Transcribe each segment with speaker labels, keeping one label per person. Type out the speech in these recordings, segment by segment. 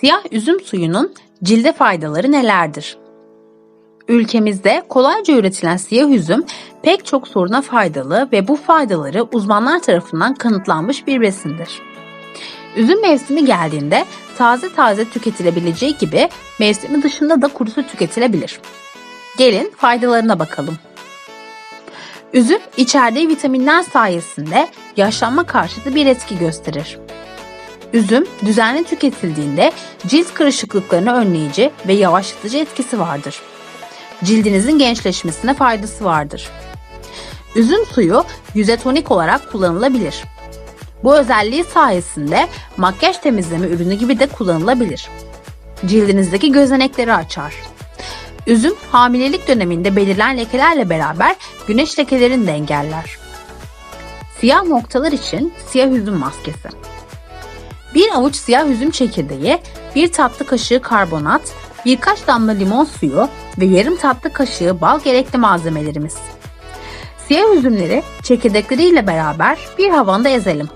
Speaker 1: Siyah üzüm suyunun cilde faydaları nelerdir? Ülkemizde kolayca üretilen siyah üzüm pek çok soruna faydalı ve bu faydaları uzmanlar tarafından kanıtlanmış bir besindir. Üzüm mevsimi geldiğinde taze taze tüketilebileceği gibi mevsimi dışında da kurusu tüketilebilir. Gelin faydalarına bakalım. Üzüm içerdiği vitaminler sayesinde yaşlanma karşıtı bir etki gösterir. Üzüm düzenli tüketildiğinde cilt kırışıklıklarını önleyici ve yavaşlatıcı etkisi vardır. Cildinizin gençleşmesine faydası vardır. Üzüm suyu yüze tonik olarak kullanılabilir. Bu özelliği sayesinde makyaj temizleme ürünü gibi de kullanılabilir. Cildinizdeki gözenekleri açar. Üzüm hamilelik döneminde belirlen lekelerle beraber güneş lekelerini de engeller. Siyah noktalar için siyah üzüm maskesi. Bir avuç siyah üzüm çekirdeği, bir tatlı kaşığı karbonat, birkaç damla limon suyu ve yarım tatlı kaşığı bal gerekli malzemelerimiz. Siyah üzümleri çekirdekleriyle beraber bir havanda ezelim.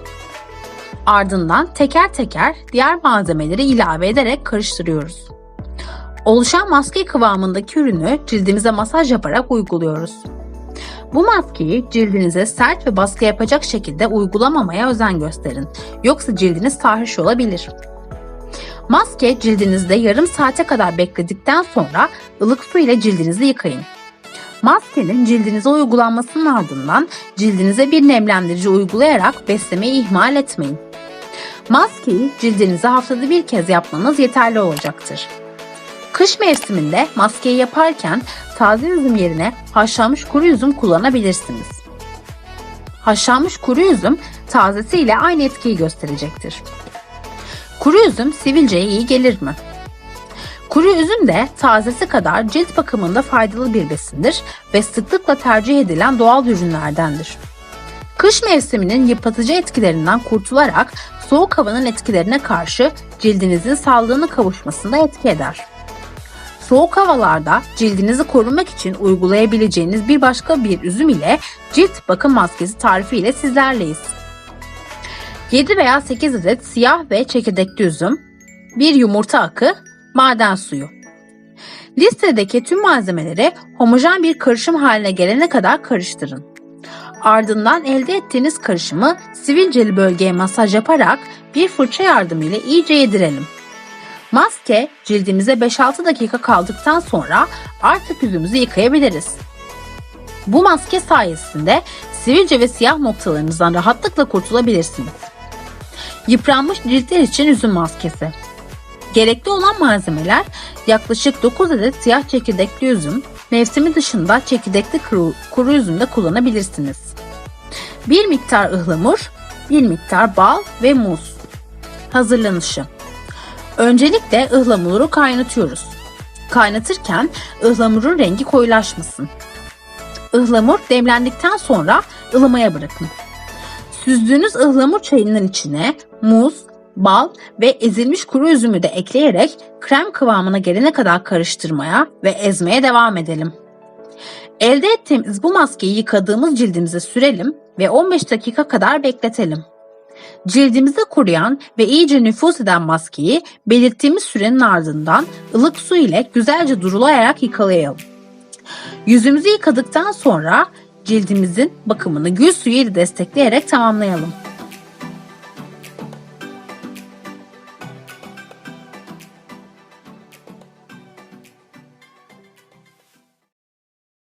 Speaker 1: Ardından teker teker diğer malzemeleri ilave ederek karıştırıyoruz. Oluşan maske kıvamındaki ürünü cildimize masaj yaparak uyguluyoruz. Bu maskeyi cildinize sert ve baskı yapacak şekilde uygulamamaya özen gösterin. Yoksa cildiniz tahriş olabilir. Maske cildinizde yarım saate kadar bekledikten sonra ılık su ile cildinizi yıkayın. Maskenin cildinize uygulanmasının ardından cildinize bir nemlendirici uygulayarak beslemeyi ihmal etmeyin. Maskeyi cildinize haftada bir kez yapmanız yeterli olacaktır. Kış mevsiminde maskeyi yaparken taze üzüm yerine haşlanmış kuru üzüm kullanabilirsiniz. Haşlanmış kuru üzüm tazesiyle aynı etkiyi gösterecektir. Kuru üzüm sivilceye iyi gelir mi? Kuru üzüm de tazesi kadar cilt bakımında faydalı bir besindir ve sıklıkla tercih edilen doğal ürünlerdendir. Kış mevsiminin yıpratıcı etkilerinden kurtularak soğuk havanın etkilerine karşı cildinizin sağlığını kavuşmasında etki eder. Soğuk havalarda cildinizi korumak için uygulayabileceğiniz bir başka bir üzüm ile cilt bakım maskesi tarifi ile sizlerleyiz. 7 veya 8 adet siyah ve çekirdekli üzüm, 1 yumurta akı, maden suyu. Listedeki tüm malzemeleri homojen bir karışım haline gelene kadar karıştırın. Ardından elde ettiğiniz karışımı sivilceli bölgeye masaj yaparak bir fırça yardımıyla iyice yedirelim. Maske cildimize 5-6 dakika kaldıktan sonra artık yüzümüzü yıkayabiliriz. Bu maske sayesinde sivilce ve siyah noktalarınızdan rahatlıkla kurtulabilirsiniz. Yıpranmış ciltler için üzüm maskesi. Gerekli olan malzemeler yaklaşık 9 adet siyah çekirdekli üzüm, mevsimi dışında çekirdekli kuru, kuru üzüm de kullanabilirsiniz. Bir miktar ıhlamur, bir miktar bal ve muz. Hazırlanışı Öncelikle ıhlamuru kaynatıyoruz. Kaynatırken ıhlamurun rengi koyulaşmasın. Ihlamur demlendikten sonra ılımaya bırakın. Süzdüğünüz ıhlamur çayının içine muz, bal ve ezilmiş kuru üzümü de ekleyerek krem kıvamına gelene kadar karıştırmaya ve ezmeye devam edelim. Elde ettiğimiz bu maskeyi yıkadığımız cildimize sürelim ve 15 dakika kadar bekletelim. Cildimizi kuruyan ve iyice nüfuz eden maskeyi belirttiğimiz sürenin ardından ılık su ile güzelce durulayarak yıkalayalım. Yüzümüzü yıkadıktan sonra cildimizin bakımını gül suyu ile destekleyerek tamamlayalım.